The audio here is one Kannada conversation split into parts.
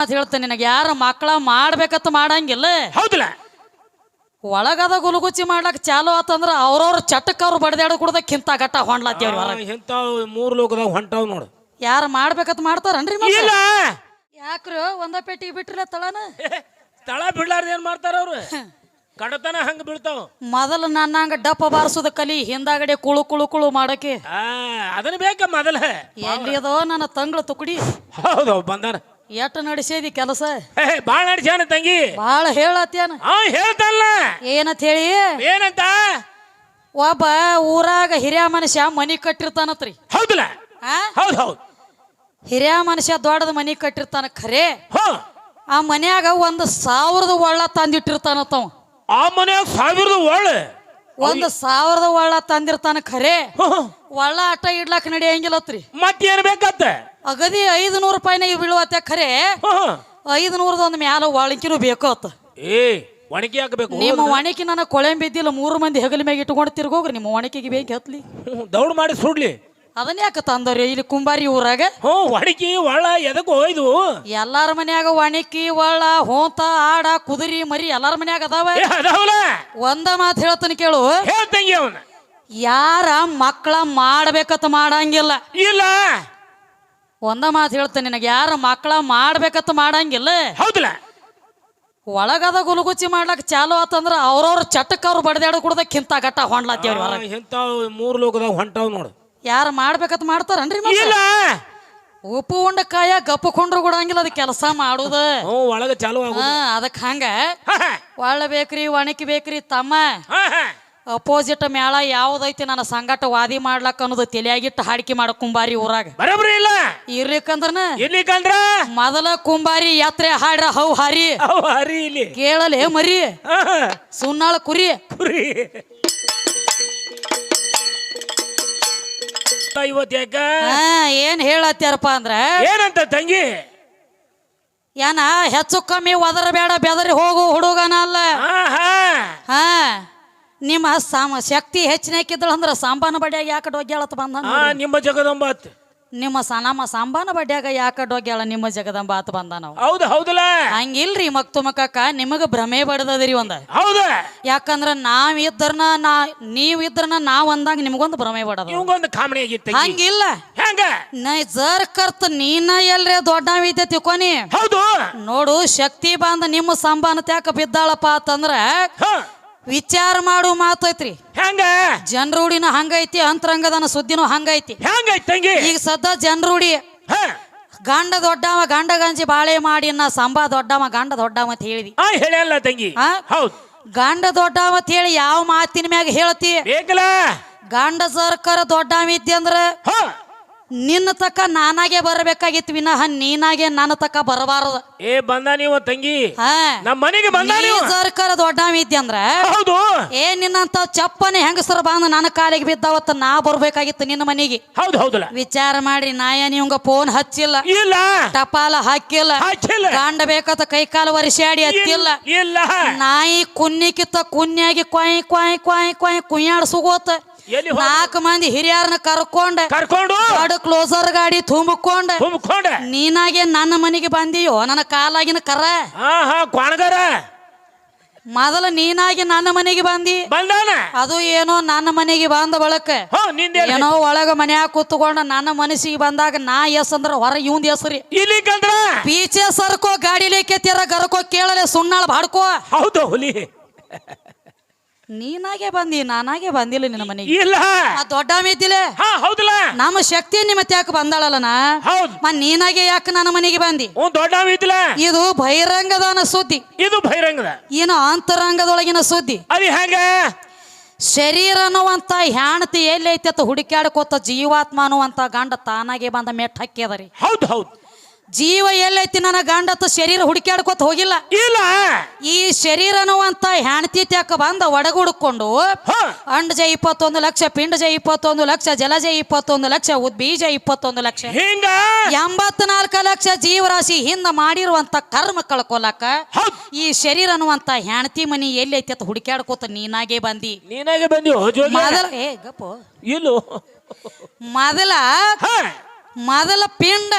ಅಂತ ಹೇಳ್ತೇನೆ ನಿನಗೆ ಯಾರ ಮಕ್ಕಳ ಮಾಡ್ಬೇಕಂತ ಮಾಡಂಗಿಲ್ಲ. ಹೌದಿಲ್ಲ. ಒಳಗದ ಗುಲುಗುಚಿ ಮಾಡ್ಲಕ್ ಚಾಲು ಆತಂದ್ರ ಅವ್ರವ್ರ ಚಟಕ್ ಅವ್ರು ಬಡದಾಡ ಕುಡ್ದ ಕಿಂತ ಗಟ್ಟ ಹೊಂಡ್ಲತ್ತೇವ್ರಿ ಹೊರಗೆ ಇಂಥವ್ ಮೂರ್ ಲೋಕದಾಗ ಹೊಂಟಾವ್ ನೋಡು. ಯಾರು ಮಾಡ್ಬೇಕಂತ ಮಾಡ್ತಾರನ್ರಿ ಮತ್ತೆ? ಇಲ್ಲ. ಯಾಕ್ರು? ಒಂದ ಪೆಟ್ಟಿಗೆ ಬಿಟ್ರಲ್ಲ ತಳನ? ತಳ ಬಿಡ್ಲಾರ್ದ ಏನ್ ಮಾಡ್ತಾರ ಅವ್ರು? ಕಡತನ ಹಂಗ ಬೀಳ್ತಾವ. ಮೊದಲು ನನ್ನಂಗ ಡಪ್ಪ ಬಾರಿಸೋದ ಕಲಿ ಹಿಂದಾಗಡೆ ಕುಳು ಕುಳು ಕುಳು ಮಾಡಕ್ಕೆ. ಆ ಅದನ್ನ ಬೇಕ ಮೊದಲ. ಎಲ್ಲಿ ಅದೋ ನನ್ನ ತಂಗಳ ತುಕುಡಿ. ಹೌದು ಬಂದಾರ. ಎಟ್ಟು ನಡೆಸೇದಿ ಕೆಲಸ? ಹೇ ಬಾಳ ನಡೆಸ್ಯಾನ ತಂಗಿ. ಬಾಳ ಹೇಳತ್ತೇನ ಆ ಹೇಳ್ತಲ್ಲ. ಏನಂತ ಹೇಳಿ ಏನಂತ? ಒಬ್ಬ ಊರಾಗ ಹಿರಿಯ ಮನುಷ್ಯ ಮನಿ ಕಟ್ಟಿರ್ತಾನತ್ರಿ. ಹೌದಲ್ಲ? ಹೌದು ಹೌದು. ಹಿರಿಯ ಮನುಷ್ಯ ದೊಡ್ಡದ ಮನಿ ಕಟ್ಟಿರ್ತಾನ ಖರೆ? ಹೋ. ಆ ಮನ್ಯಾಗ ಒಂದು ಸಾವಿರದ ಒಳ್ಳ ತಂದಿಟ್ಟಿರ್ತಾನತ್ತವ ಆ ಮನ್ಯಾಗ ಸಾವಿರದ ಒಳ್ಳೆ. ಒಂದು ಸಾವಿರದ ಒಳ್ಳ ತಂದಿರ್ತಾನ ಖರೆ. ಒಳ್ಳ ಆಟ ಇಡ್ಲಾಕ ನಡೆಯಂಗಿಲ್ಲತ್ರಿ ಮತ್ತೇನ್ ಬೇಕತ್ತ? ಅಗದಿ ಐದು ನೂರು ರೂಪಾಯಿನಾಗ ಬೀಳುವತ್ತೆ ಖರೆ. ಐದು ನೂರದ ಒಂದ್ ಮ್ಯಾಲ ಒಳಕಿನೂ ಬೇಕು ಅತ್ತ. ಏ ಒಣಗಿ ಹಾಕಬೇಕು ನಿಮ್ಮ ಒಣಕಿ ನನ್ನ ಕೊಳೆ ಬಿದ್ದಿಲ್ಲ ಮೂರು ಮಂದಿ ಹೆಗಲ ಮ್ಯಾಗ ಇಟ್ಕೊಂಡು ತಿರ್ಗೋಗ್ರಿ ನಿಮ್ಮ ಒಣಕಿಗೆ ಬೇಕು ಹತ್ಲಿ ದೌಡ್ ಮಾಡಿ ಸುಡ್ಲಿ. ಅದನ್ನ ಯಾಕೆ ತಂದವ್ರಿ ಇಲ್ಲಿ ಕುಂಬಾರಿ ಊರಾಗ? ಹ್ಞೂ ಒಣಗಿ ಒಳ್ಳ ಎದಕ್ಕೆ ಹೋಯ್ದು ಎಲ್ಲಾರ ಮನ್ಯಾಗ ಒಣಕಿ ಒಳ್ಳ ಹೋಂತ ಆಡ ಕುದುರಿ ಮರಿ ಎಲ್ಲಾರ ಮನ್ಯಾಗ ಅದಾವ? ಏ ಅದಾವಲ್ಲ. ಒಂದ ಮಾತು ಹೇಳ್ತಾನೆ ಕೇಳು. ಹೇಳ್ತಂಗಿ ಅವನ. ಯಾರ ಮಕ್ಕಳ ಮಾಡ್ಬೇಕಂತ ಮಾಡಂಗಿಲ್ಲ. ಇಲ್ಲ. ಒಂದ ಮಾತು ಹೇಳ್ತೇನೆ ನಿನಗೆ ಯಾರ ಮಕ್ಕಳ ಮಾಡ್ಬೇಕಂತ ಮಾಡಂಗಿಲ್ಲ. ಹೌದಲ್ಲ. ಒಳಗದ ಗುಲುಗುಚಿ ಮಾಡ್ಲಕ್ ಚಾಲು ಆತಂದ್ರ ಅವ್ರವ್ರ ಚಟಕ್ ಅವ್ರು ಬಡದಾಡ ಕುಡ್ದ ಕಿಂತ ಗಟ್ಟ ಹೊಂಡ್ಲಾತ್ತೇವ್ರಿ ಹೊರಗೆ. ಇಂಥವ್ ಮೂರು ಲೋಕದಾಗ ಹೊಂಟಾವ್ ನೋಡು. ಯಾರು ಮಾಡ್ಬೇಕಂತ ಮಾಡ್ತಾರನ್ರಿ? ಇಲ್ಲ. ಉಪ್ಪು ಉಂಡ ಕಾಯ ಗಪ್ಪು ಕೊಂಡ್ರು ಕೊಡಂಗಿಲ್ಲ ಅದ ಕೆಲಸ ಮಾಡುದ. ಹ್ಞೂ ಒಳಗ ಚಾಲು ಆಗು ಹಾ ಅದಕ್ ಹಂಗ. ಒಳ್ಳ ಬೇಕ್ರಿ ಒಣಕಿ ಬೇಕ್ರಿ ತಮ್ಮ. ಅಪೋಸಿಟ್ ಮೇಳ ಯಾವ್ದೈತಿ ನನ್ನ ಸಂಗಟ ವಾದಿ ಮಾಡ್ಲಕ್ ಅನ್ನೋದು ತಲೆಯಾಗಿಟ್ಟು ಹಾಡಿಕೆ ಮಾಡ ಕುಂಬಾರಿ ಊರಾಗ. ಬರಬ್ರಿ ಇಲ್ಲ. ಇರ್ಲಿಕ್ಕಂದ್ರನ? ಇಲ್ಲಿ ಕಂದ್ರ? ಮೊದಲ ಕುಂಬಾರಿ ಯಾತ್ರೆ ಹಾಡ್ರ ಹೌ ಹಾರಿ ಅವ್ ಹರಿ ಇಲ್ಲಿ ಹೇ ಮರಿ ಹಾ, ಸುನ್ನಾಳ ಕುರಿ. ಕುರಿ. ಇವತ್ತು ಯಾಕ? ಆ, ಏನ್ ಹೇಳತ್ಯಾರಪ್ಪ ಅಂದ್ರ ಏನಂತ ತಂಗಿ? ಏನ ಹೆಚ್ಚು ಕಮ್ಮಿ ಒದರ ಬೇಡ ಬೆದರಿ ಹೋಗು ಹುಡುಗನ ಅಲ್ಲ. ಹಾ ಹಾ ಹಾ ನಿಮ್ಮ ಸಾಮ ಶಕ್ತಿ ಹೆಚ್ಚಿನಕ್ಕಿದ್ದಳು ಅಂದ್ರ ಸಾಂಬಾನ ಬಡಿಯಾಗಿ ಯಾಕೆ ಡೊಗ್ಯಾಳತ್ ಬಂದ ನಿಮ್ಮ ಜಗದಂಬಾತ್. ನಿಮ್ಮ ಸನಾಮ ಸಾಂಬಾನ ಬಡ್ಯಾಗ ಯಾಕೆ ಡೋಗ್ಯಾಳ ನಿಮ್ಮ ಜಗದಂಬ ಆತ ಬಂದ ನಾವು. ಹೌದು ಹೌದಲ್ಲ ಹಂಗಿಲ್ರಿ ಮಕ್ತು ಮಕ್ಕಕ್ಕ ನಿಮಗ ಭ್ರಮೆ ಬಡದದ್ರಿ ಒಂದ. ಹೌದ. ಯಾಕಂದ್ರ ನಾವ್ ಇದ್ರನ ನಾ ನೀವ್ ಇದ್ರನ ನಾವ್ ಅಂದಾಗ ನಿಮ್ಗೊಂದು ಭ್ರಮೆ ಬಡದ. ಇವಂಗೊಂದು ಕಾಮಣಿ ಆಗಿತ್ತು ಹಂಗಿಲ್ಲ. ಹೆಂಗ? ನಾ ಜರ್ ಕರ್ತ ನೀನ ಎಲ್ರಿ ದೊಡ್ಡವಿದ್ದೆ ತಿಳ್ಕೊನಿ. ಹೌದು. ನೋಡು ಶಕ್ತಿ ಬಂದ ನಿಮ್ಮ ಸಂಬಾನ ತ್ಯಾಕ ಬಿದ್ದಾಳಪ್ಪ ಅಂತಂದ್ರ ವಿಚಾರ ಮಾಡು ಐತ್ರಿ. ಹೆಂಗ? ಜನರೂಡಿನ ಹಂಗೈತಿ ಅಂತರಂಗದನ ಸುದ್ದಿನೂ ಹಂಗೈತಿ. ಹೆಂಗೈತಿ ತಂಗಿ? ಈಗ ಸದ್ದ ಜನರೂಡಿ ಹಾ. ಗಂಡ ದೊಡ್ಡವ ಗಂಡ ಗಂಜಿ ಬಾಳೆ ಮಾಡಿ ನಾ ಸಂಬ ದೊಡ್ಡವ ಗಂಡ ದೊಡ್ಡವ ಅಂತ ಹೇಳಿದಿ. ಆ ಹೇಳಲ್ಲ ತಂಗಿ. ಆ? ಹೌದು. ಗಂಡ ದೊಡ್ಡವ ಅಂತ ಹೇಳಿ ಯಾವ ಮಾತಿನ ಮ್ಯಾಗ ಹೇಳ್ತಿ? ಬೇಕಲ್ಲ? ಗಂಡ ಸರ್ಕಾರ ದೊಡ್ಡವ ಇದ್ದಿ ಅಂದ್ರ ಹಾ. ನಿನ್ನ ತಕ್ಕ ನಾನಾಗೆ ಬರಬೇಕಾಗಿತ್ತು ವಿನಃ ನೀನಾಗೆ ನನ್ನ ತಕ್ಕ ಬರಬಾರದು. ಏ ಬಂದ ನೀವು ತಂಗಿ? ಹಾ. ನಮ್ಮ ಮನೆಗೆ ಬಂದ ನೀ ನೀವು ಸರ್ಕಾರ ದೊಡ್ಡವ ಇದ್ದಿ ಅಂದ್ರ? ಹೌದು. ಏ ನಿನ್ನಂತ ಚಪ್ಪನೆ ಹೆಂಗಸರ ಬಂದು ನನ್ನ ಕಾಲಿಗೆ ಬಿದ್ದಾವತ್ತ ನಾ ಬರ್ಬೇಕಾಗಿತ್ತು ನಿನ್ನ ಮನೆಗೆ. ಹೌದು ಹೌದಲ್ಲ. ವಿಚಾರ ಮಾಡಿ ನಾಯ ನಿಮ್ಗ ಫೋನ್ ಹಚ್ಚಿಲ್ಲ. ಇಲ್ಲ. ಟಪಾಲ ಹಾಕಿಲ್ಲ. ಹಾಕಿಲ್ಲ. ಕಾಂಡ ಕೈ ಕಾಲು ವರ್ಷಾಡಿ ಹತ್ತಿಲ್ಲ. ಇಲ್ಲ. ನಾಯಿ ಕುನ್ನಿಕಿತ್ತ ಕುನ್ಯಾಗಿ ಕ್ವಾಯ್ ಕ್ವಾಯ್ ಕ್ವಾಯ್ ಕ್ವಾಯ್ ಕುಯ್ಯಾಡ್ಸುಗೋತ ಎಲ್ಲಿ? ನಾಲ್ಕು ಮಂದಿ ಹಿರಿಯರನ್ನ ಕರ್ಕೊಂಡ ಕರ್ಕೊಂಡು? ದೊಡ್ಡ ಕ್ಲೋಸರ್ ಗಾಡಿ ತುಂಬಿಕೊಂಡ ತುಂಬಿಕೊಂಡ? ನೀನಾಗೆ ನನ್ನ ಮನೆಗೆ ಬಂದಿಯೋ? ನನ್ನ ಕಾಲಾಗಿನ ಕರ? ಹಾ ಹಾ ಕ್ವಾಣಗಾರ. ಮೊದಲ ನೀನಾಗಿ ನನ್ನ ಮನೆಗೆ ಬಂದಿ. ಬಂದಾನ? ಅದು ಏನೋ ನನ್ನ ಮನೆಗೆ ಬಂದ ಬಳಕ. ಹಾ ನಿಂದೆ ಏನೋ ಒಳಗ ಮನ್ಯಾಗ ಕೂತ್ಕೊಂಡ ನನ್ನ ಮನಸ್ಸಿಗೆ ಬಂದಾಗ ನಾ ಎಸ್ ಅಂದ್ರ ಹೊರ ಇವಂದ್ ಹೆಸರಿ ಇಲ್ಲಿ ಕಂದ್ರ ಪೀಚೆ ಸರ್ಕೋ ಗಾಡಿಲಿ ಕೆತ್ತಿರ ಗರಕೋ ಕೇಳಲೆ ಸುಣ್ಣಾಳ ಬಾಡ್ಕೋ. ಹೌದು ಹುಲಿ. ನೀನಾಗೆ ಬಂದಿ ನಾನಾಗೆ ಬಂದಿಲ್ಲ ನಿನ್ನ ಮನೆಗೆ. ಇಲ್ಲ. ಆ ದೊಡ್ಡ ಮಿದ್ದಿಲೆ ಹಾ ಹೌದಲ್ಲ. ನಮ್ಮ ಶಕ್ತಿ ನಿಮ್ಮ ಯಾಕೆ ಬಂದಾಳಲ್ಲ ನಾ ಹೌದು. ಮ ನೀನಾಗೆ ಯಾಕೆ ನನ್ನ ಮನೆಗೆ ಬಂದಿ? ಹ್ಞೂ ದೊಡ್ಡ ಇದ್ಲ ಇದು ಬಹಿರಂಗದ ಸುದ್ದಿ. ಇದು ಬಹಿರಂಗದ. ಏನು ಅಂತರಂಗದೊಳಗಿನ ಸುದ್ದಿ. ಅದು ಹೆಂಗ ಶರೀರ ಅನ್ನುವಂತ ಹ್ಯಾಣತಿ ಎಲ್ಲಿ ಐತಿ ಅಂತ ಹುಡುಕ್ಯಾಡ್ಕೋತ ಜೀವಾತ್ಮ ಅನ್ನುವಂತ ಗಂಡ ತಾನಾಗೆ ಬಂದ ಮೆಟ್ ಹಾಕ್ಯದರಿ ಹೌದು ಹೌದು. ಜೀವ ಎಲ್ಲೈತಿ ನನ್ನ ಗಂಡತ್ತು ಶರೀರ ಹುಡುಕ್ಯಾಡ್ಕೋತ ಹೋಗಿಲ್ಲ. ಇಲ್ಲ. ಈ ಶರೀರ ಅನ್ನುವಂತ ಹೆಣ್ತಿ ತ್ಯಾಕ ಬಂದ ಒಡಗುಡ್ಕೊಂಡು ಅಂಡ ಅಂಡಜ ಇಪ್ಪತ್ತೊಂದು ಲಕ್ಷ ಪಿಂಡ ಪಿಂಡಜ ಇಪ್ಪತ್ತೊಂದು ಲಕ್ಷ ಜಲಜ ಇಪ್ಪತ್ತೊಂದು ಲಕ್ಷ ಉದ್ಬೀಜ ಇಪ್ಪತ್ತೊಂದು ಲಕ್ಷ. ಹಿಂಗ? ಎಂಬತ್ನಾಲ್ಕು ಲಕ್ಷ ಜೀವರಾಶಿ ಹಿಂದ ಮಾಡಿರುವಂತ ಕರ್ಮ ಕಳ್ಕೊಲಕ ಈ ಶರೀರ ಅನ್ನುವಂತ ಹೆಣ್ತಿ ಮನಿ ಎಲ್ಲಿ ಐತಿ ಅಂತ ಹುಡುಕ್ಯಾಡ್ಕೋತ ನೀನಾಗೆ ಬಂದಿ. ನೀನಾಗೆ ಬಂದಿ ಮೊದಲ ಏ ಗಪ್ಪು. ಇಲ್ಲೋ. ಮೊದಲ ಮೊದಲ ಪಿಂಡ.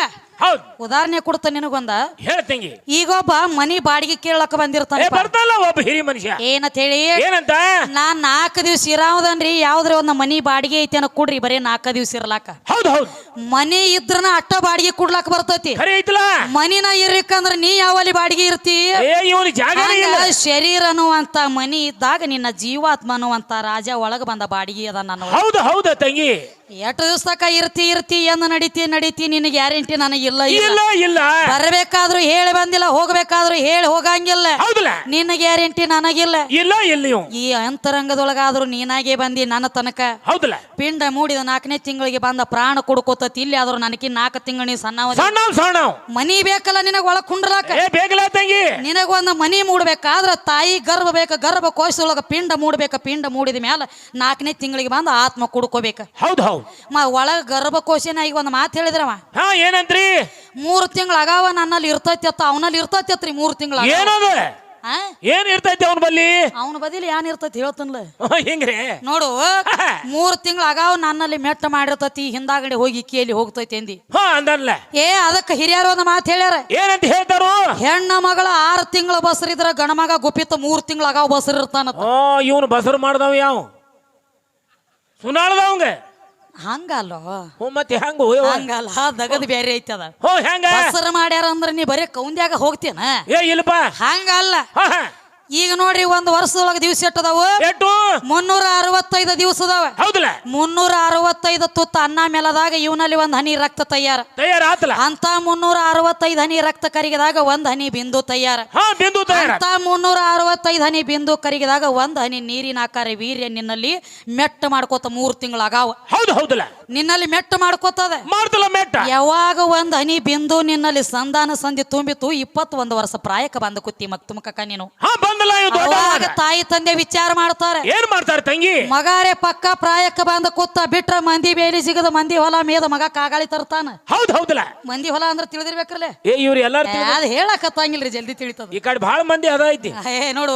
ಹೌದ್. ಉದಾಹರಣೆ ಕೊಡ್ತ ನಿನಗೊಂದ. ಹೇಳ್ತಂಗಿ ಈಗೊಬ್ಬ ಮನಿ ಬಾಡಿಗೆ ಕೇಳಕ್ ಬಂದಿರ್ತಾನೆ ಬರ್ತಾನಲ್ಲ ಒಬ್ಬ ಹಿರಿ ಮನುಷ್ಯ. ಏನಂತ ಹೇಳಿ? ಏನಂತ? ನಾನ್ ನಾಲ್ಕ ದಿವ್ಸ ಇರಾವದನ್ರಿ ಯಾವ್ದ್ರ ಒಂದ್ ಮನಿ ಬಾಡಿಗೆ ಐತಿ ಅನ್ನ ಕೊಡ್ರಿ ಬರೀ ನಾಲ್ಕ ದಿವ್ಸ ಇರ್ಲಾಕ. ಹೌದು ಹೌದ್. ಮನಿ ಇದ್ರನ ಅಟ್ಟ ಬಾಡಿಗೆ ಕೊಡ್ಲಾಕ ಬರ್ತೈತಿ. ಖರೆ ಐತಲ್ಲ? ಮನಿನ ಇರ್ಲಿಕ್ಕಂದ್ರ ನೀ ಯಾವಲ್ಲಿ ಬಾಡಿಗೆ ಇರ್ತಿ? ಏ ಇವನು ಜಾಗನೇ ಇಲ್ಲ. ಹಂಗ ಶರೀರ ಅನ್ನುವಂತ ಮನಿ ಇದ್ದಾಗ ನಿನ್ನ ಜೀವಾತ್ಮ ಅನ್ನುವಂತ ರಾಜ ಒಳಗ ಬಂದ ಬಾಡಿಗೆ ಅದ ನನ್ನ ಹೌದು ಹೌದ ತಂಗಿ. ಎಷ್ಟು ದಿವಸ ತಕ ಇರ್ತಿ ಇರ್ತಿ ಎಂದ ನಡಿತಿ ನಡಿತಿ ನಿನ್ನ ಗ್ಯಾರಂಟಿ ನನಗಿಲ್ಲ ಇಲ್ಲ ಇಲ್ಲ. ಇಲ್ಲ ಬರ್ಬೇಕಾದ್ರೂ ಹೇಳಿ ಬಂದಿಲ್ಲ ಹೋಗ್ಬೇಕಾದ್ರೂ ಹೇಳಿ ಹೋಗಂಗಿಲ್ಲ. ಹೌದಲ್ಲ. ನಿನ್ನ ಗ್ಯಾರಂಟಿ ನನಗಿಲ್ಲ. ಇಲ್ಲ ಇಲ್ಲ ಇವ್ ಈ ಅಂತರಂಗದೊಳಗಾದ್ರೂ ನೀನಾಗೆ ಬಂದಿ ನನ್ನ ತನಕ. ಹೌದಲ್ಲ. ಪಿಂಡ ಮೂಡಿದ ನಾಲ್ಕನೇ ತಿಂಗಳಿಗೆ ಬಂದ ಪ್ರಾಣ ಕೊಡ್ಕೋತತಿ ಇಲ್ಲಿ ಆದ್ರೂ ನನಗೆ ನಾಲ್ಕು ತಿಂಗಳು ನೀ ಸಣ್ಣ ಸಣ್ಣ ಮನಿ ಬೇಕಲ್ಲ ನಿನಗ ಒಳಗ್ ಕುಂಡ್ರಾಕ ಏ ಬೇಗಲ ತಂಗಿ. ನಿನಗೊಂದು ಮನಿ ಮೂಡ್ಬೇಕಾದ್ರ ತಾಯಿ ಗರ್ಭ ಬೇಕ ಗರ್ಭ ಕೋಶದೊಳಗ ಪಿಂಡ ಮೂಡ್ಬೇಕ ಪಿಂಡ ಮೂಡಿದ ಮ್ಯಾಲ ನಾಲ್ಕನೇ ತಿಂಗಳಿಗೆ ಬಂದು ಆತ್ಮ ಕುಡ್ಕೋಬೇಕ. ಹೌದು ಹೌದ್. ಮ ಒಳಗ ಗರ್ಭಕೋಶನ ಈಗ ಒಂದು ಮಾತು ಹೇಳಿದ್ರವ. ಹಾ ಏನಂತ್ರಿ? ಮೂರು ತಿಂಗಳ ಅಗಾವ ನನ್ನಲ್ಲಿ ಇರ್ತೈತಿ ಅತ್ತ ಅವನಲ್ಲಿ ಇರ್ತೈತಿ ಅತ್ರಿ ಮೂರು ತಿಂಗಳ ಏನದ? ಏನ್ ಇರ್ತೈತಿ ಅವನ ಬಲ್ಲಿ? ಅವನ ಬದಿಲಿ ಏನ್ ಇರ್ತೈತಿ ಹೇಳ್ತನ್ಲ. ಹಿಂಗ್ರಿ? ನೋಡು ಮೂರು ತಿಂಗಳ ಅಗಾವ ನನ್ನಲ್ಲಿ ಮೆಟ್ಟ ಮಾಡಿರ್ತೈತಿ ಹಿಂದಾಗಡೆ ಹೋಗಿ ಕೇಳಿ ಹೋಗ್ತೈತಿ ಅಂದಿ. ಏ ಅದಕ್ಕೆ ಹಿರಿಯರು ಒಂದ್ ಮಾತು ಹೇಳ್ಯಾರ. ಏನಂತ ಹೇಳ್ತಾರು? ಹೆಣ್ಣ ಮಗಳ ಆರು ತಿಂಗಳ ಬಸರಿದ್ರ ಗಣ ಮಗ ಗುಪ್ಪಿತ ಮೂರು ತಿಂಗಳ ಅಗಾವ ಬಸರ್ ಇರ್ತಾನ ಓ ಇವನು ಬಸರು ಮಾಡ್ದವ ಯಾವ? ಸುನಾಳ್ದವಂಗ ಹಂಗಲ್ಲೋ? ಹ್ಞೂ ಮತ್ತೆ ಹೆಂಗ ಹಂಗಲ್ಲ ದಗದ್ ಬೇರೆ ಐತಿ ಅದ ಹೋ ಹೆಂಗ? ಬಸರ ಮಾಡ್ಯಾರ ಅಂದ್ರ ನೀ ಬರೀ ಕೌಂದ್ಯಾಗ ಹೋಗ್ತೇನ? ಏ ಇಲ್ಲಪ್ಪ. ಹಂಗಲ್ಲ. ಈಗ ನೋಡ್ರಿ ಒಂದು ವರ್ಷದೊಳಗ ದಿವಸ ಎಟ್ಟದಾವು? ಎಷ್ಟು ಮುನ್ನೂರ ಅರವತ್ತೈದು ದಿವಸ ಅದಾವ. ಹೌದಲ್ಲ? ಮುನ್ನೂರ ಅರವತ್ತೈದು ತುತ್ತ ಅನ್ನ ಮೇಲದಾಗ ಇವನಲ್ಲಿ ಒಂದ್ ಹನಿ ರಕ್ತ ತಯಾರ. ತಯಾರ ಆತಲ್ಲ ಅಂತ ಮುನ್ನೂರ ಅರವತ್ತೈದು ಹನಿ ರಕ್ತ ಕರಿಗಿದಾಗ ಒಂದ್ ಹನಿ ಬಿಂದು ತಯಾರ. ಹಾ ಬಿಂದು ತಯಾರ. ಅಂತ ಮುನ್ನೂರ ಅರವತ್ತೈದು ಹನಿ ಬಿಂದು ಕರಿಗಿದಾಗ ಒಂದ್ ಹನಿ ನೀರಿನ ಆಕಾರ ವೀರ್ಯ ನಿನ್ನಲ್ಲಿ ಮೆಟ್ಟ ಮಾಡ್ಕೋತ ಮೂರ್ ತಿಂಗಳ ಅಗಾವ ಹೌದು ಹೌದಲ್ಲ? ನಿನ್ನಲ್ಲಿ ಮೆಟ್ಟ ಮಾಡ್ಕೋತದ. ಮಾಡ್ತಲ್ಲ ಮೆಟ್ಟ? ಯಾವಾಗ ಒಂದ್ ಹನಿ ಬಿಂದು ನಿನ್ನಲ್ಲಿ ಸಂಧಾನ ಸಂಧಿ ತುಂಬಿತು ಇಪ್ಪತ್ತೊಂದು ವರ್ಷ ಪ್ರಾಯಕ ಬಂದ ಕುತ್ತಿ ಮತ್ತು ತುಮಕಕ್ಕ ನೀನು. ಹಾ ಬಂದಲ್ಲ ಇವ್ ದೊಡ್ಡ ಅವಾಗ ತಾಯಿ ತಂದೆ ವಿಚಾರ ಮಾಡ್ತಾರೆ. ಏನ್ ಮಾಡ್ತಾರೆ ತಂಗಿ? ಮಗಾರೆ ಪಕ್ಕ ಪ್ರಾಯಕ್ಕ ಬಂದ ಕೂತ ಬಿಟ್ರ ಮಂದಿ ಬೇಲಿ ಸಿಗದ ಮಂದಿ ಹೊಲ ಮೇದ ಮಗ ಕಾಗಾಳಿ ತರ್ತಾನ. ಹೌದ್ ಹೌದಲ್ಲ ಮಂದಿ ಹೊಲ ಅಂದ್ರ ತಿಳಿದಿರ್ಬೇಕ್ರಲ್ಲ ಏ ಇವ್ರು ಎಲ್ಲಾರು ಅದ್ ಹೇಳಕತ್ತಂಗಿಲ್ರಿ ಜಲ್ದಿ ತಿಳಿತದ. ಈ ಕಡೆ ಬಹಳ ಮಂದಿ ಅದ ಐತಿ. ಏ ನೋಡು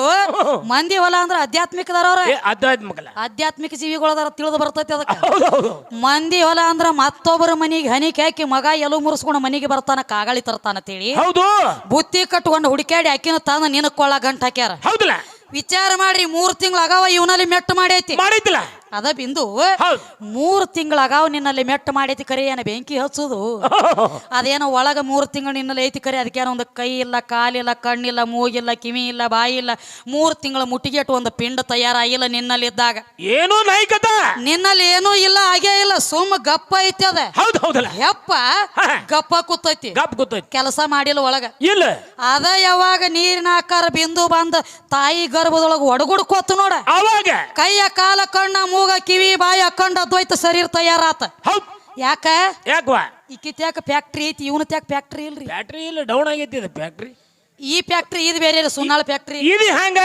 ಮಂದಿ ಹೊಲ ಅಂದ್ರ ಆಧ್ಯಾತ್ಮಿಕದಾರವ್ರ ಏ ಮಗಲ. ಆಧ್ಯಾತ್ಮಿಕ ಜೀವಿಗಳದಾರ ತಿಳಿದು ಬರ್ತೈತಿ ಅದಕ್ಕೆ. ಹೌದು ಹೌದು. ಮಂದಿ ಹೊಲ ಅಂದ್ರ ಮತ್ತೊಬ್ಬರ ಮನಿಗೆ ಹನಿಕೆ ಹಾಕಿ ಮಗ ಎಲ್ಲೂ ಮುರ್ಸ್ಕೊಂಡು ಮನಿಗೆ ಬರ್ತಾನ ಕಾಗಾಳಿ ತರ್ತಾನ ಅಂತೇಳಿ. ಹೌದು. ಬುತ್ತಿ ಕಟ್ಕೊಂಡು ಹುಡುಕಾಡಿ ಅಕ್ಕಿನ ತಂದ ನಿನಕೊಳ್ಳ ಗಂಟ್ ಹಾಕ್ಯಾರ. ಹೌದಲ್ಲ? ವಿಚಾರ ಮಾಡ್ರಿ ಮೂರ್ ತಿಂಗಳ ಅಗಾವ ಇವನಲ್ಲಿ ಮೆಟ್ಟ ಮಾಡೈತಿ ಮಾಡೈತಿಲ್ಲ ಅದ ಬಿಂದು ಮೂರು ಮೂರ್ ತಿಂಗಳ ಅಗಾವ ನಿನ್ನಲ್ಲಿ ಮೆಟ್ಟ ಮಾಡೈತಿ ಕರೆ ಏನ ಬೆಂಕಿ ಹಚ್ಚುದು? ಅದೇನೋ ಒಳಗ ಮೂರು ತಿಂಗಳು ನಿನ್ನಲ್ಲಿ ಐತಿ ಕರೆ ಅದಕ್ಕೇನೋ ಒಂದು ಕೈ ಇಲ್ಲ ಕಾಲಿಲ್ಲ ಕಣ್ಣಿಲ್ಲ ಮೂಗಿಲ್ಲ ಕಿವಿ ಇಲ್ಲ ಬಾಯಿ ಇಲ್ಲ ಮೂರ್ ತಿಂಗಳ ಮುಟ್ಟಿಗೆಟ್ಟು ಒಂದು ಪಿಂಡ ತಯಾರಾಗಿಲ್ಲ ನಿನ್ನಲ್ಲಿ ಇದ್ದಾಗ. ಏನೂ ನಾಯ್ಕತ? ನಿನ್ನಲ್ಲಿ ಏನೂ ಇಲ್ಲ ಆಗೇ ಇಲ್ಲ ಸುಮ್ಮ ಗಪ್ಪ ಐತಿ ಅದ. ಹೌದು ಹೌದಲ್ಲ? ಯಪ್ಪ ಗಪ್ಪ ಕೂತೈತಿ. ಗಪ್ ಗೊತ್ತೈತಿ ಕೆಲಸ ಮಾಡಿಲ್ಲ ಒಳಗ. ಇಲ್ಲ. ಅದ ಯಾವಾಗ ನೀರಿನ ಆಕಾರ ಬಿಂದು ಬಂದ ತಾಯಿ ಗರ್ಭದೊಳಗ ಒಡಗುಡ್ಕೋತ ನೋಡ. ಅವಾಗ? ಕೈಯ ಕಾಲ ಕಣ್ಣ ಮೂಗ ಕಿವಿ ಬಾಯಿ ಅಕ್ಕಂಡ ಅದ್ವೈತ ಶರೀರ ತಯಾರಾತ. ಹೌದ್. ಯಾಕ? ಯಾಕವಾ ಇಕ್ಕಿತ್ಯಾಕ ಫ್ಯಾಕ್ಟ್ರಿ ಐತಿ ಇವನ ತ್ಯಾಕ ಫ್ಯಾಕ್ಟ್ರಿ ಇಲ್ರಿ. ಬ್ಯಾಟ್ರಿ ಇಲ್ಲ ಡೌನ್ ಆಗೈತಿ ಇದು ಫ್ಯಾಕ್ಟ್ರಿ ಈ ಫ್ಯಾಕ್ಟ್ರಿ ಇದು ಬೇರೆ ರೀ ಸುನ್ನಾಳ ಫ್ಯಾಕ್ಟ್ರಿ ಇದು ಹಂಗ?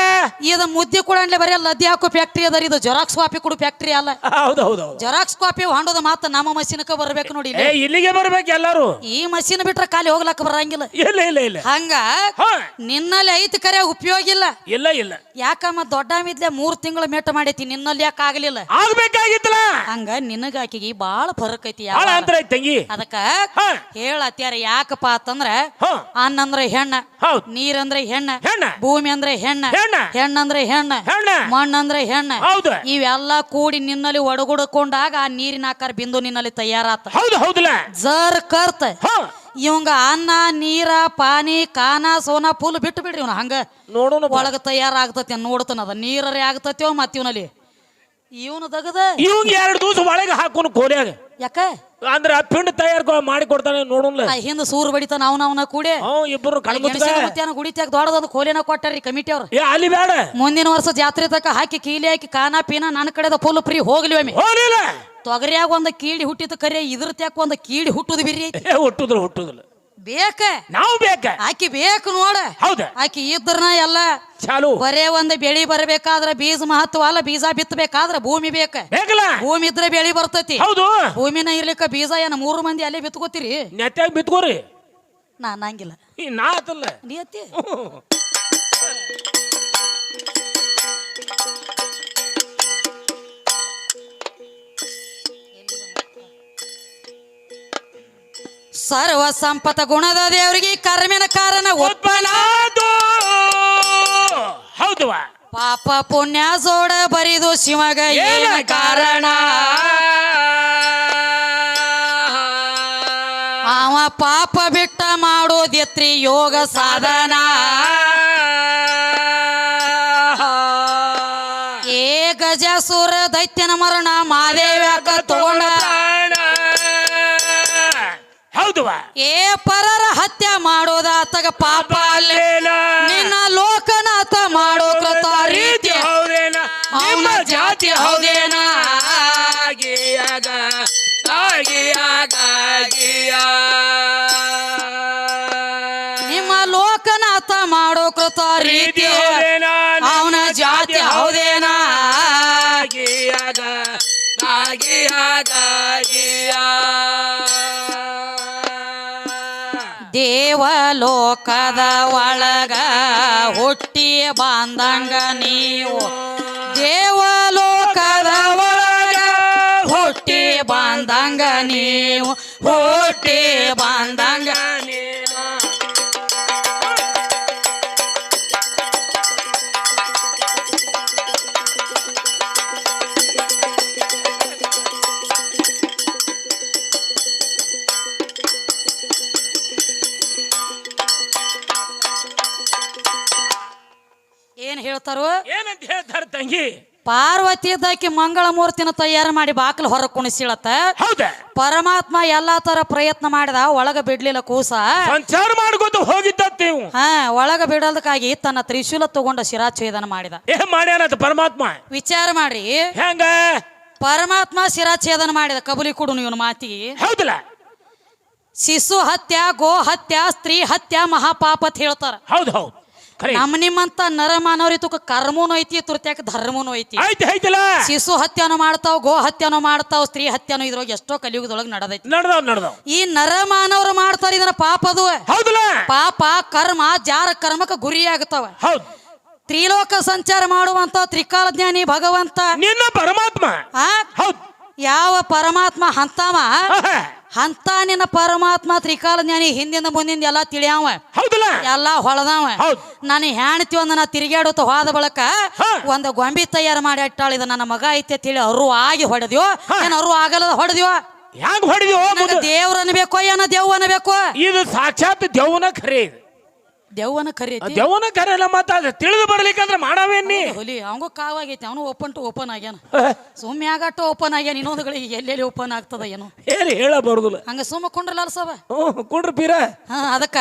ಇದು ಮುದ್ದೆ ಕೂಡ ಬರೀ ಲದ್ದಿ ಹಾಕೋ ಫ್ಯಾಕ್ಟ್ರಿ ಅದ ಇದು ಜೆರಾಕ್ಸ್ ಕಾಪಿ ಕೊಡು ಫ್ಯಾಕ್ಟ್ರಿ ಅಲ್ಲ. ಹೌದು ಹೌದು ಜೆರಾಕ್ಸ್ ಕಾಪಿ ಹೊಂಡದ ಮಾತ್ರ ನಮ್ಮ ಮಷೀನ್ಕ ಬರ್ಬೇಕು ನೋಡಿ ಏ ಇಲ್ಲಿಗೆ ಬರ್ಬೇಕು ಎಲ್ಲಾರು? ಈ ಮಷೀನ್ ಬಿಟ್ರೆ ಖಾಲಿ ಹೋಗ್ಲಕ್ಕ ಬರಂಗಿಲ್ಲ. ಇಲ್ಲ ಇಲ್ಲ ಇಲ್ಲ. ಹಂಗ ಹಾ. ನಿನ್ನಲ್ಲಿ ಐತಿ ಕರೆ ಉಪಯೋಗ ಇಲ್ಲ. ಇಲ್ಲ ಇಲ್ಲ. ಯಾಕಮ್ಮ ದೊಡ್ಡ ಮಿದ್ಲೆ ಮೂರ್ ತಿಂಗಳು ಮೆಟ್ಟ ಮಾಡೈತಿ ನಿನ್ನಲ್ಲಿ ಯಾಕೆ ಆಗ್ಲಿಲ್ಲ? ಆಗ್ಬೇಕಾಗಿತ್ತಲ್ಲ? ಹಂಗ ನಿನಗ ಆಕಿಗೆ ಬಾಳ ಫರಕ್ ಐತಿ ಭಾಳ ಯಾವ ಅಂತರ ಐತಿ ತಂಗಿ. ಅದಕ್ಕ ಹಾ. ಹೇಳತ್ಯಾರ ಯಾಕಪ್ಪ ಅಂತಂದ್ರ ಹಾ. ಅನ್ನ ಅಂದ್ರೆ ಹೆಣ್ಣ. ಹೌದ್. ನೀರಂದ್ರೆ ಹೆಣ್ಣ ಹೆಣ್ಣ. ಭೂಮಿ ಅಂದ್ರೆ ಹೆಣ್ಣ ಹೆಣ್ಣ. ಹೆಣ್ಣಂದ್ರೆ ಹೆಣ್ಣ ಹೆಣ್ಣ. ಮಣ್ಣಂದ್ರೆ ಹೆಣ್ಣ. ಹೌದು. ಇವೆಲ್ಲ ಕೂಡಿ ನಿನ್ನಲ್ಲಿ ಒಡಗುಡ್ಕೊಂಡಾಗ ಆ ನೀರಿನ ಆಕಾರ ಬಿಂದು ನಿನ್ನಲ್ಲಿ ತಯಾರಾತ. ಹೌದು ಹೌದಲ್ಲ ಜರ್ ಕರ್ತ. ಇವಂಗ ಅನ್ನ ನೀರ ಪಾನಿ ಕಾನ ಸೋನ ಪುಲ್ ಬಿಟ್ಟು ಬಿಡ್ರಿ ಇವ್ನ ಹಂಗ. ನೋಡೋಣ ಬಾ. ಒಳಗ ತಯಾರಾಗ್ತತಿ ನೋಡ್ತಾನ ಅದ. ನೀರೇ ಆಗ್ತತ್ಯೋ ಮತ್ತಿವನಲ್ಲಿ ಇವನು ತಗದ ಇವಂಗ ಎರಡು ದಿವಸ ಒಳಗೆ ಹಾಕೋನು ಕೋರಿಯಾಗ ಯಾಕ? ಅಂದ್ರ ಪಿಂಡ್ ತಯಾರ ಮಾಡಿ ಕೊಡ್ತಾನೆ ನೋಡೋಣ ಹಿಂದ ಸೂರು ಬಡಿತಾನ ಅವ್ನ ಅವನ ಕೂಡಿ. ಇಬ್ಬರು ಕಣ್ಗುತ್ತ ಗುಡಿ ದೊಡ್ಡದೊಂದು ಕೋಲಿನ ಕೊಟ್ಟಾರಿ ಕಮಿಟಿ ಅವ್ರು. ಏ ಅಲ್ಲಿ ಬೇಡ ಮುಂದಿನ ವರ್ಷ ಜಾತ್ರೆ ತಕ ಹಾಕಿ ಕೀಲಿ ಹಾಕಿ ಕಾನ ಪೀನ ನನ್ನ ಕಡೆದ ಫುಲ್ ಫ್ರೀ ಹೋಗ್ಲಿ ಒಮ್ಮೆ. ತೊಗರಿಯಾಗ ಒಂದು ಕೀಡಿ ಹುಟ್ಟಿದ ಕರೆ ಇದ್ರ ತ್ಯಾಕ ಒಂದ್ ಕೀಡಿ ಹುಟ್ಟುದು ಬಿರಿ ಹುಟ್ಟುದ್ರ ಹುಟ್ಟುದಿಲ್ಲ ಬೇಕ? ನಾವು ಬೇಕ. ಆಕಿ ಬೇಕು ನೋಡ. ಹೌದ. ಆಕಿ ಇದ್ರನ ಎಲ್ಲ ಚಾಲು. ಬರೇ ಒಂದು ಬೆಳಿ ಬರಬೇಕಾದ್ರ ಬೀಜ ಮಹತ್ವ ಅಲ್ಲ ಬೀಜ ಬಿತ್ತಬೇಕಾದ್ರ ಭೂಮಿ ಬೇಕ. ಬೇಕಲ್ಲ. ಭೂಮಿ ಇದ್ರೆ ಬೆಳಿ ಬರ್ತೈತಿ. ಹೌದು. ಭೂಮಿನ ಇರ್ಲಿಕ್ಕ ಬೀಜ ಏನ ಮೂರು ಮಂದಿ ಅಲ್ಲೇ ಬಿತ್ಕೋತೀರಿ? ನೆತ್ತಾಗ ಬಿತ್ಕೋರಿ. ನಾ ಅನ್ನಂಗಿಲ್ಲ ನಾ ಆತಲ್ಲ ನಿಯತಿ ಸರ್ವ ಸಂಪತ ಗುಣದ ದೇವರಿಗೆ ಕರ್ಮಿನ ಕಾರಣ ಉತ್ಪನ್ನ. ಹೌದು ಹೌದವ ಪಾಪ ಪುಣ್ಯ ಜೋಡ ಬರಿದು ಶಿವಗ ಏನ ಕಾರಣ. ಅವ ಪಾಪ ಬಿಟ್ಟ ಮಾಡೋದಿತ್ರಿ ಯೋಗ ಸಾಧನ. ಏ ಗಜಾಸುರ ದೈತ್ಯನ ಮರಣ ಮಾದೇವ್ಯಾಕ ಏ ಪರರ ಹತ್ಯೆ ಮಾಡೋದಾತಗ ಪಾಪ ಅಲ್ಲೇನ ನಿನ್ನ ಲೋಕನಾಥ ಮಾಡೋ ಕೃತ ರೀತಿ. ಹೌದೇನ? ನಿಮ್ಮ ಜಾತಿ ಹೌದೇನ? ಆಗಿಯಾಗ ಆಗಿಯಾಗ ನಿಮ್ಮ ಲೋಕನಾಥ ಮಾಡೋ ಕೃತ ರೀತಿ. ಅವನ ಜಾತಿ ಹೌದೇನ? ಆಗಿಯಾಗ ಆಗಿಯಾಗ ದೇವಲೋಕದ ಒಳಗ ಹುಟ್ಟಿ ಬಾಂದಂಗ ನೀವು. ದೇವಲೋಕದ ಒಳಗ ಹುಟ್ಟಿ ಬಾಂದಂಗ ನೀವು. ಹುಟ್ಟಿ ಬಾಂದಂಗ ಏನ್ ಹೇಳ್ತಾರೋ? ಏನಂತ ಹೇಳ್ತಾರ ತಂಗಿ? ಪಾರ್ವತಿ ಇದ್ದಾಕಿ ಮಂಗಳ ಮೂರ್ತಿನ ತಯಾರು ಮಾಡಿ ಬಾಕಲು ಹೊರ ಕುಣಿಸಿಳತ್ತ. ಹೌದ? ಪರಮಾತ್ಮ ಎಲ್ಲಾ ತರ ಪ್ರಯತ್ನ ಮಾಡಿದ ಒಳಗ ಬಿಡ್ಲಿಲ್ಲ ಕೂಸ. ಸಂಚಾರ ಮಾಡ್ಕೊತ ಹಾ ಒಳಗ ಬಿಡೋದಕ್ಕಾಗಿ ತನ್ನ ತ್ರಿಶೂಲ ತಗೊಂಡ ಶಿರಾಚ್ಛೇದನ ಮಾಡಿದ. ಏನ್ ಮಾಡ್ಯಾನಂತ ಪರಮಾತ್ಮ? ವಿಚಾರ ಮಾಡಿ. ಹೆಂಗ? ಪರಮಾತ್ಮ ಶಿರಾಚ್ಛೇದನ ಮಾಡಿದ ಕಬಲಿ ಕೊಡು ಇವನು ಮಾತಿಗೆ. ಹೌದಲ್ಲ? ಶಿಶು ಹತ್ಯ ಗೋ ಹತ್ಯ ಸ್ತ್ರೀ ಹತ್ಯ ಮಹಾಪಾಪತ್ ಹೇಳ್ತಾರ. ಹೌದು ಹೌದು. ಖರೆ ನಮ್ಮ ನಿಮ್ಮಂತ ನರ ಮಾನವರಿತುಕ ಕರ್ಮನೂ ಐತಿ ತುರ್ತ್ಯಾಕ ಧರ್ಮನೂ ಐತಿ. ಐತಲ್ಲ ಶಿಶು ಹತ್ಯನೂ ಮಾಡ್ತಾವ್ ಗೋ ಹತ್ಯನೂ ಮಾಡ್ತಾವ್ ಸ್ತ್ರೀ ಹತ್ಯನೂ ಇದ್ರೊಳಗೆ ಎಷ್ಟೋ ಕಲಿಯುಗದೊಳಗೆ ನಡೆದೈತಿ. ನಡ್ದಾವ್ ನಡ್ದಾವ್. ಈ ನರ ಮಾನವರು ಮಾಡ್ತಾರ ಇದನ್ನ ಪಾಪ ಅದು. ಹೌದಲ್ಲ? ಪಾಪ ಕರ್ಮ ಜಾರ ಕರ್ಮಕ್ಕೆ ಗುರಿ ಆಗ್ತಾವ. ಹೌದು. ತ್ರಿಲೋಕ ಸಂಚಾರ ಮಾಡುವಂತ ತ್ರಿಕಾಲ ಜ್ಞಾನಿ ಭಗವಂತ. ನಿನ್ನ ಪರಮಾತ್ಮ. ಆ? ಹೌದು. ಯಾವ ಪರಮಾತ್ಮ ಆಹಾ. ಅಂತ ನಿನ್ನ ಪರಮಾತ್ಮ ತ್ರಿಕಾಲ ಜ್ಞಾನಿ ಹಿಂದಿಂದ ಮುಂದಿಂದ ಎಲ್ಲ ತಿಳಿಯಾವ. ಹೌದಲ್ಲ? ಎಲ್ಲಾ ಹೊಳದಾವ. ನಾನು ಹೆಣ್ತಿ ಒಂದ ನಾ ತಿರುಗಾಡುತ್ತ ಹೋದ ಬಳಕ ಒಂದ ಗೊಂಬಿ ತಯಾರು ಮಾಡಿ ಇಟ್ಟಾಳ ಇದು ನನ್ನ ಮಗ ಐತೆ ತಿಳಿ ಅರು ಆಗಿ ಹೊಡೆದ್ಯೋ? ಏನ್ ಅರು ಆಗಲ್ಲದ ಹೊಡೆದ್ಯೋ? ಹೆಂಗ್ ಹೊಡೆದ್ಯೋ? ನನಗೆ ದೇವ್ರ ಅನ್ಬೇಕೋ ಏನೋ ದೇವ್ ಅನ್ಬೇಕೋ ಇದು ಸಾಕ್ಷಾತ್ ದೇವನ ಖರೆ ದೇವ್ವನ ಕರಿಯತಿ ದೆವ್ವನ ಕರೆಯಲ್ಲ ಮತ್ತ ಅದು ತಿಳಿದು ಬರ್ಲಿಕ್ಕಂದ್ರೆ ಮಾಡವೇನಿ ಹುಲಿ ಅವಂಗೂ ಕಾವಾಗೈತಿ ಅವನು ಓಪನ್ ಟು ಓಪನ್ ಆಗ್ಯಾನ. ಸುಮ್ಮನೆ ಆಗಟ್ಟು ಓಪನ್ ಆಗ್ಯಾನ ಇನ್ನೊಂದುಗಳಿಗೆ ಎಲ್ಲೆಲ್ಲಿ ಓಪನ್ ಆಗ್ತದ ಏನು. ಹೇಳಿ ಹೇಳ ಬರುದಿಲ್ಲ ಹಂಗ ಸುಮ್ಮ ಕುಂಡ್ರಲ್ಲ ಸವ ಹ್ಞೂ ಕುಡ್ರಿ ಪೀರ. ಹಾ ಅದಕ್ಕ.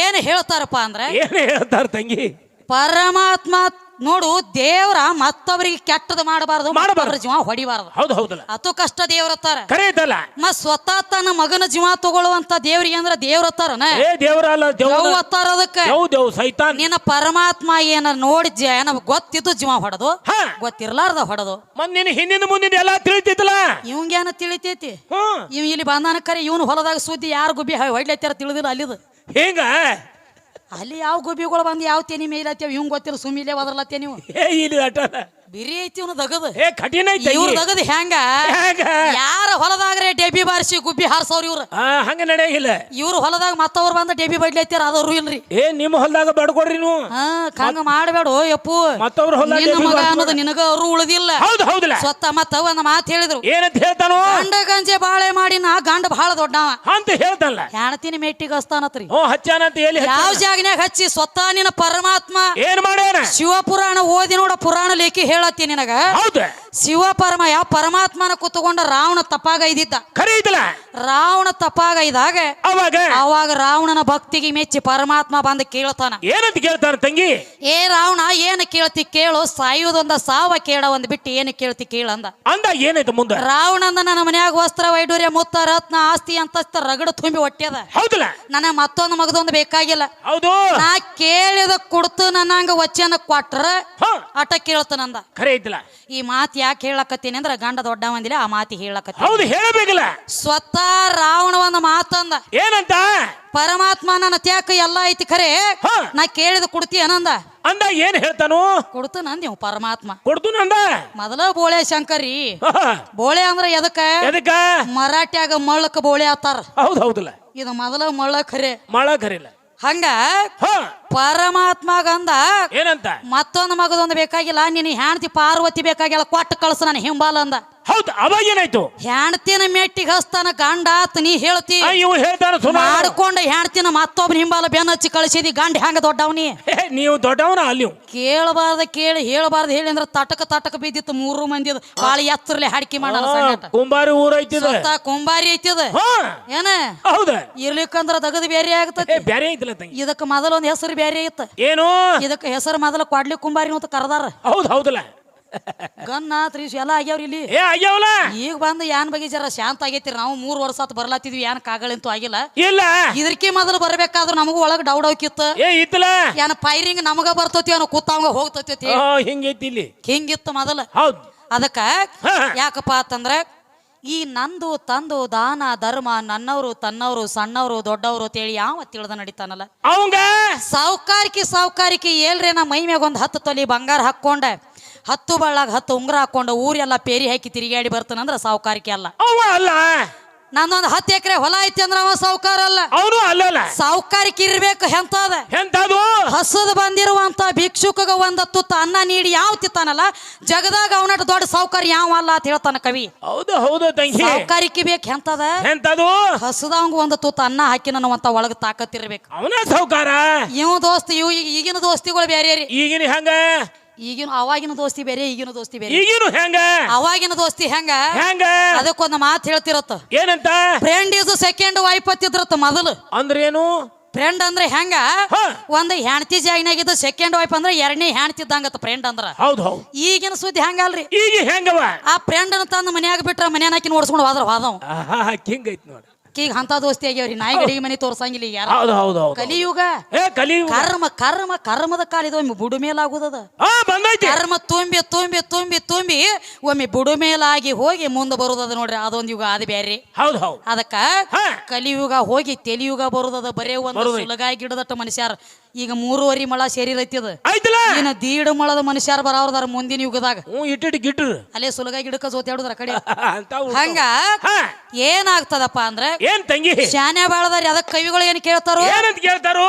ಏನ್ ಹೇಳ್ತಾರಪ್ಪ ಅಂದ್ರೆ ಏನು ಹೇಳ್ತಾರ ತಂಗಿ? ಪರಮಾತ್ಮ ನೋಡು ದೇವ್ರ ಮತ್ತೊಬ್ಬರಿಗೆ ಕೆಟ್ಟದ ಮಾಡಬಾರದು ಮಾಡಬಾರ್ದು. ಜೀವ ಹೊಡಿಬಾರದು. ಹೌದು ಹೌದಲ್ಲ. ಅತು ಕಷ್ಟ ದೇವ್ರತ್ತಾರ ಕರೆಯಲ್ಲ ಮ ಸ್ವತಃ ತನ್ನ ಮಗನ ಜೀವ ತಗೊಳ್ಳುವಂತ ದೇವ್ರಿಗೆ ಅಂದ್ರ ದೇವ್ರತ್ತಾರನ ಏ ದೇವ್ರ ಅಲ್ಲ ಅದಕ್ಕೆ ದೇವ್ರ ಅತ್ತಾರ ಅದಕ್ಕ? ದೇವ್ ದೇವ್ ಸೈತಾನ್. ನಿನ್ನ ಪರಮಾತ್ಮ ಏನ ನೋಡಿ ಜ ಏನ ಗೊತ್ತಿದ್ದು ಜೀವ ಹೊಡೆದು? ಹಾ. ಗೊತ್ತಿರ್ಲಾರ್ದ ಹೊಡೆದು? ಮತ್ ನಿನ್ ಹಿಂದಿನ ಮುಂದಿನ ಎಲ್ಲ ತಿಳಿತಿತ್ತಲ್ಲ? ಇವಂಗೇನ ತಿಳಿತೈತಿ? ಹ್ಮ್. ಇವ್ ಇಲ್ಲಿ ಬಂದಾನ ಕರೆ ಇವನು ಹೊಲದಾಗ ಸುದ್ದಿ ಯಾರು ಗುಬ್ಬಿ ಹೊಡ್ಲೈತಿರ ತಿಳಿದಿಲ್ಲ ಅಲ್ಲಿದು. ಹಿಂಗ? ಅಲ್ಲಿ ಯಾವ ಗುಬ್ಬಿಗಳು ಬಂದು ಯಾವ ತೆನಿ ಮೇಲತ್ತೇವ್ ಹಿಂಗೆ ಗೊತ್ತಿಲ್ಲ ಸುಮ್ಮಿಲೆ ಒದರ್ಲತ್ತೇ ನೀವು. ಏ ಇಲ್ಲಿ ಅಟ ಬಿರಿ ಐತಿ ಇವನು ದಗದ. ಏ ಕಠಿಣ ಐತೆ ಇವ್ರ ದಗದ ಹೆಂಗ ಹೆಂಗ ಯಾರ ಹೊಲದಾಗ್ರೆ ಡೇಬಿ ಬಾರಿಸಿ ಗುಬ್ಬಿ ಹಾರ್ಸವ್ರ ಇವ್ರ? ಆ ಹಂಗ ನಡೆಯಂಗಿಲ್ಲ. ಇವ್ರ ಹೊಲದಾಗ ಮತ್ತವ್ರ ಬಂದ ಡೇಬಿ ಬಡ್ಲತ್ತಾರ ಅದವ್ರು ಇಲ್ರಿ. ಏ ನಿಮ್ಮ ಹೊಲ್ದಾಗ ಬಡ್ಕೊಡ್ರಿ ನೀವು. ಹಾ ಹಂಗ ಮಾಡಬೇಡ ಯಪ್ಪು. ಮತ್ತವ್ರ ಹೊಲ್ದಾಗ ನಿನ್ನ ಮಗ ಬಾರ್ಸ್ಬೇಡ. ಅನ್ನೋದು ನಿನಗ ಅವರು ಉಳಿದಿಲ್ಲ. ಹೌದು ಹೌದಲ್ಲ. ಸ್ವತ್ತ ಮತ್ತ ಒಂದ್ ಮಾತು ಹೇಳಿದ್ರು. ಏನಂತ ಹೇಳ್ತಾನೋ? ಗಂಡ ಗಂಜೆ ಬಾಳೆ ಮಾಡಿ ನಾ ಗಂಡ ಬಹಳ ದೊಡ್ಡವ. ಅಂತ ಹೇಳ್ತಾನಲ್ಲ. ಹೆಣತಿನ ಮೆಟ್ಟಿಗೆ ಹಸ್ತಾನತ್ರಿ ಹ್ಞೂ ಹಚ್ಚಾನಂತ ಎಲ್ಲಿ ಹಚ್ಚ- ಯಾವ ಜಾಗನ್ಯಾಗ ಹಚ್ಚಿ? ಸ್ವತಃ ನಿನ್ನ ಪರಮಾತ್ಮ ಏನ್ ಮಾಡ್ಯಾನ? ಶಿವಪುರಾಣ ಓದಿ ನೋಡ ಪುರಾಣ ಲೇಖಿ ಹೇಳತ್ತಿ ನಿನಗ. ಹೌದು. ಶಿವ ಪರಮ ಯಾವ ಪರಮಾತ್ಮನ ಕುತ್ಕೊಂಡ ರಾವಣ ತಪ್ಪಾಗ ಇದ್ದಿದ್ದ. ಐತಲ್ಲ ರಾವಣ ತಪ್ಪಾಗೈದಾಗ ಅವಾಗ ಅವಾಗ ರಾವಣನ ಭಕ್ತಿಗೆ ಮೆಚ್ಚಿ ಪರಮಾತ್ಮ ಬಂದು ಕೇಳ್ತಾನ. ಏನಂತ ಕೇಳ್ತಾನ ತಂಗಿ? ಏ ರಾವಣ ಏನ್ ಕೇಳ್ತಿ ಕೇಳು ಸಾಯುವುದೊಂದ ಸಾವ ಕೇಳ ಒಂದ್ ಬಿಟ್ಟು ಏನ್ ಕೇಳ್ತಿ ಕೇಳಂದ ಅಂದ. ಏನಾಯ್ತು ಮುಂದೆ? ರಾವಣಂದ ನನ್ನ ಮನ್ಯಾಗ ವಸ್ತ್ರ ವೈಡೂರ್ಯ ಮುತ್ತ ರತ್ನ ಆಸ್ತಿ ಅಂತ ರಗಡ ತುಂಬಿ ಹೊಟ್ಟೆದ ಹೌದಲ್ಲ? ನನಗ ಮತ್ತೊಂದು ಮಗದೊಂದು ಬೇಕಾಗಿಲ್ಲ. ಹೌದು. ನಾ ಕೇಳಿದ ಕುಡ್ತು ನನ್ನಂಗ ವಚನ ಕೊಟ್ರ ಆಟ ಅಟ ಕೇಳ್ತಾನಂದ ಖರೆ ಐತಲ್ಲ? ಈ ಮಾತು ಯಾಕೆ ಹೇಳಕತ್ತೀನಿ ಅಂದ್ರೆ ಗಂಡ ದೊಡ್ಡ ಮಂದಿಲ್ಲ ಆ ಮಾತಿ ಹೇಳಕತ್ತೀನಿ. ಹೌದು ಹೇಳಬೇಕಲ್ಲ? ಸ್ವತಃ ರಾವಣ ಒಂದು ಮಾತಂದ. ಏನಂತ? ಪರಮಾತ್ಮ ನನ್ನ ತ್ಯಾಕ ಎಲ್ಲ ಐತಿ ಖರೆ. ಹ. ನಾ ಕೇಳಿದ ಕೊಡ್ತಿ ಅನಂದ ಅಂದ ಏನ್ ಹೇಳ್ತಾನು? ಕೊಡ್ತು ನೀವು ಪರಮಾತ್ಮ. ಕೊಡ್ತು ನಂದ? ಮೊದಲ ಬೋಳೆ ಶಂಕರಿ. ಬೋಳೆ ಅಂದ್ರ ಎದಕ್ಕ? ಎದಕ್ಕ? ಮರಾಠ್ಯಾಗ ಮಳ್ಳಕ ಬೋಳೆ ಆತಾರ. ಹೌದ್ ಹೌದಲ್ಲ. ಇದು ಮೊದಲ ಮಳ್ಳ ಖರೆ. ಮಳ ಕರಿಲ್ಲ ಹಂಗ ಹ. ಪರಮಾತ್ಮಗಂದ ಏನಂತ? ಮತ್ತೊಂದು ಮಗದೊಂದು ಬೇಕಾಗಿಲ್ಲ ನಿನ್ನ ಹೆಂಡತಿ ಪಾರ್ವತಿ ಬೇಕಾಗಿಲ್ಲ ಕೊಟ್ಟು ಕಳ್ಸ ನಾನು ಹಿಂಬಾಲ ಅಂದ. ಹೌದ್ ಅವಾಗ ಏನಾಯ್ತು? ಹೆಣ್ತಿನ ಮೆಟ್ಟಿಗೆ ಹಸ್ತಾನ ಗಂಡ ಆತ ನೀ ಹೇಳ್ತಿ. ಆ, ಇವ್ ಹೇಳ್ತಾನ ಸುಮಾರು. ಮಾಡ್ಕೊಂಡ ಹೆಣ್ತಿನ ಮತ್ತೊಬ್ಬನ ಹಿಂಬಾಲ ಬೆನ್ನ ಹಚ್ಚಿ ಕಳಿಸಿದಿ ಗಂಡ ಹೆಂಗ ದೊಡ್ಡವನಿ ನೀವು ದೊಡ್ಡವನ ಅಲ್ಲಿ ಕೇಳಬಾರ್ದ ಕೇಳಿ ಹೇಳಬಾರ್ದ ಹೇಳಿ ಅಂದ್ರ ತಟಕ ತಟಕ ಬಿದ್ದಿತ್ತು ಮೂರು ಮಂದಿ ಬಾಳಿ ಎತ್ತರ್ಲೆ ಹಾಡಿಕೆ ಮಾಡಿ ಕುಂಬಾರಿ ಕುಂಬಾರಿ ಐತಿದ. ಹಾ. ಏನ? ಹೌದ. ಇರ್ಲಿಕ್ಕಂದ್ರ ದಗದ್ ಬೇರೆ ಏ ಆಗ್ತತಿ ಬ್ಯಾರೆ ಐತಿಲ್ಲ ತಂಗಿ. ಇದಕ್ಕ ಮೊದಲ ಒಂದ್ ಹೆಸರು ಬೇರೆ ಇತ್ತ. ಏನು? ಇದಕ್ಕೆ ಹೆಸರು ಮೊದಲ ಕೊಡ್ಲಿ ಕುಂಬಾರಿ ಅಂತ ಕರ್ದಾರ. ಹೌದ್ ಹೌದಲ್ಲ. ಗನ್ನ ತ್ರೀಸ್ ಎಲ್ಲ ಆಗ್ಯಾವ್ರಿ ಇಲ್ಲಿ. ಏ ಆಗ್ಯಾವಲ್ಲ? ಈಗ ಬಂದು ಯಾನ್ ಬಗ್ಗೆ ಜರ ಶಾಂತ ಆಗೈತಿರಿ? ನಾವು ಮೂರ್ ವರ್ಷ ಆತ್ ಬರ್ಲಾತಿದ್ವಿ ಏನ್ ಕಾಗಳಂತೂ ಆಗಿಲ್ಲ. ಇಲ್ಲ. ಇದಕ್ಕೆ ಮೊದಲು ಬರ್ಬೇಕಾದ್ರ ನಮಗೂ ಒಳಗ್ ಡೌಡ್ ಹೋಗಿತ್ತು ಏ ಇತ್ತಲ್ಲ ಏನ ಫೈರಿಂಗ್ ನಮಗ ಬರ್ತತಿ ಏನೋ ಕೂತಾವಂಗ ಹೋಗ್ತತಿ ಹಿಂಗೈತಿ ಇಲ್ಲಿ. ಹಿಂಗಿತ್ತು ಮೊದಲ. ಹೌದ್. ಅದಕ್ಕ. ಯಾಕಪ್ಪ ಅಂತಂದ್ರ ಈ ನಂದು ತಂದು ದಾನ ಧರ್ಮ ನನ್ನವರು ತನ್ನವರು ಸಣ್ಣವರು ದೊಡ್ಡವರು ಅಂತೇಳಿ ಯಾವ ತಿಳಿದ ನಡೀತಾನಲ್ಲ. ಅವಂಗ? ಸಾವುಕಾರಿಕೆ ಸಾವುಕಾರಿಕೆ ಏಳ್ರಿ ನಾ ಮೈ ಮ್ಯಾಗ ಒಂದ್ ಹತ್ತು ತೊಲಿ ಬಂಗಾರ ಹಾಕ್ಕೊಂಡ. ಹತ್ತು ಬಳ್ಳಾಗ ಹತ್ತು ಉಂಗ್ರ ಹಾಕೊಂಡು ಊರೆಲ್ಲ ಪೇರಿ ಹಾಕಿ ತಿರುಗಾಡಿ ಬರ್ತಾನಂದ್ರ ಸಾವುಕಾರಿಕೆ ಅಲ್ಲ. ಅವ ಅಲ್ಲ. ನಂದೊಂದು ಹತ್ತು ಎಕರೆ ಹೊಲ ಐತಿ ಅಂದ್ರೆ ಅವ ಸಾವುಕಾರ ಅಲ್ಲ. ಅವನು ಅಲ್ಲಲ್ಲ ಸಾವುಕಾರಿಕೆ ಇರ್ಬೇಕು ಎಂತದ? ಎಂತದು? ಹಸದ್ ಬಂದಿರುವಂತ ಭಿಕ್ಷುಕಗ ಒಂದ ತುತ್ತ ಅನ್ನ ನೀಡಿ ಯಾವ ತಿತ್ತಾನಲ್ಲ ಜಗದಾಗ ಅವನಟ ದೊಡ್ಡ ಸಾವುಕಾರ ಯಾವ ಅಲ್ಲ ಅಂತ ಹೇಳ್ತಾನ ಕವಿ. ಹೌದು ಹೌದು ತಂಗಿ. ಸಾವುಕಾರಿಕೆ ಬೇಕು ಎಂತದ? ಎಂತದು? ಹಸದವಂಗ ಒಂದು ತುತ್ತ ಅನ್ನ ಹಾಕಿ ನನವಂತ ಒಳಗ ತಾಕತ್ತಿರ್ಬೇಕು. ಅವನ ಸಾವುಕಾರ? ಇವ್ ದೋಸ್ತಿ ಇವ್ ಈಗ- ಈಗಿನ ದೋಸ್ತಿಗಳು ಬೇರೆ ರೀ ಈಗಿನ ಹೆಂಗ? ಈಗಿನ ಅವಾಗಿನ ದೋಸ್ತಿ ಬೇರೆ ಈಗಿನ ದೋಸ್ತಿ ಬೇರೆ. ಈಗಿನ ಹೆಂಗ? ಅವಾಗಿನ ದೋಸ್ತಿ ಹೆಂಗ? ಹೆಂಗ? ಅದಕ್ಕೊಂದು ಮಾತು ಹೇಳ್ತಿರತ್ತ. ಏನಂತ? ಫ್ರೆಂಡ್ ಇಸ್ ಸೆಕೆಂಡ್ ವೈಫ್ ಅತ್ತಿದ್ರತ್ತ ಮೊದಲು. ಅಂದ್ರೇನು? ಫ್ರೆಂಡ್ ಅಂದ್ರೆ ಹೆಂಗ? ಒಂದು ಹೆಣ್ತಿ ಜಾಗಿನಾಗಿದ್ದ ಸೆಕೆಂಡ್ ವೈಫ್ ಅಂದ್ರೆ ಎರಡನೇ ಹೆಣ್ತಿದ್ದಂಗತ್ತ ಫ್ರೆಂಡ್ ಅಂದ್ರ. ಹೌದು ಹೌದು. ಈಗಿನ ಸುದ್ದಿ ಹೆಂಗಲ್ರಿ ಈಗ ಹೆಂಗವ? ಆ ಫ್ರೆಂಡ್ ತಂದು ಮನ್ಯಾಗ ಬಿಟ್ರ ಮನ್ಯಾನ ಹಾಕಿ ನೋಡ್ಸ್ಕೊಂಡು ಹೋದ್ರ ಹೋದವ್. ಹಿಂಗೈತ್ ನೋಡಿ. ಈಗ ಅಂತ ದೋಸ್ತಿ ಆಗ್ಯಾವ್ರಿ ನಾಯಿ ಗಡಿಗೆ ಮನೆ ತೋರ್ಸಂಗಿಲ್ಲ ಈಗ ಹೌದು ಹೌದು ಹೌದು ಕಲಿಯುಗ. ಏ ಕಲಿ ಕರ್ಮ ಕರ್ಮ ಕರ್ಮದ ಕಾಲ ಇದು ಬುಡು ಮೇಲಾಗುದದ ಬಂದೈತಿ. ಕರ್ಮ ತುಂಬಿ ತುಂಬಿ ತುಂಬಿ ತುಂಬಿ ಒಮ್ಮೆ ಬುಡು ಮೇಲಾಗಿ ಹೋಗಿ ಮುಂದೆ ಬರುದದ ನೋಡ್ರಿ ಅದೊಂದು ಯುಗ ಅದು ಬ್ಯಾರಿ. ಹೌದು ಹೌದು. ಅದಕ್ಕ. ಕಲಿಯುಗ ಹೋಗಿ ತೆಲಿಯುಗ ಬರುದದ ಬರೇ ಒಂದು. ಸುಲಗಾಯಿ ಗಿಡದಟ್ಟ ಮನುಷ್ಯರ. ಈಗ ಮೂರುವರಿ ಮಳ ಸೇರಿರೈತಿದ ಆಯ್ತಲ್ಲ? ಇನ್ನು ದೀಡ್ ಮಳದ ಮನುಷ್ಯರ ಬರಾವ್ರದಾರ ಮುಂದಿನ ಯುಗದಾಗ. ಇಟ್ಟಿಟ್ಟು ಗಿಟ್ರು ಅಲ್ಲೇ ಸುಲಗ ಗಿಡಕ್ಕ ಜೋತಾಡುದ್ರ ಕಡೆ. ಹಂಗ ಏನಾಗ್ತದಪ್ಪ ಅಂದ್ರೆ ಏನ್ ತಂಗಿ? ಶಾನ್ಯ ಬಾಳದಾರಿ ಅದಕ್ಕೆ ಕವಿಗಳು ಏನ್ ಕೇಳ್ತಾರೋ? ಏನಂತ ಕೇಳ್ತಾರು?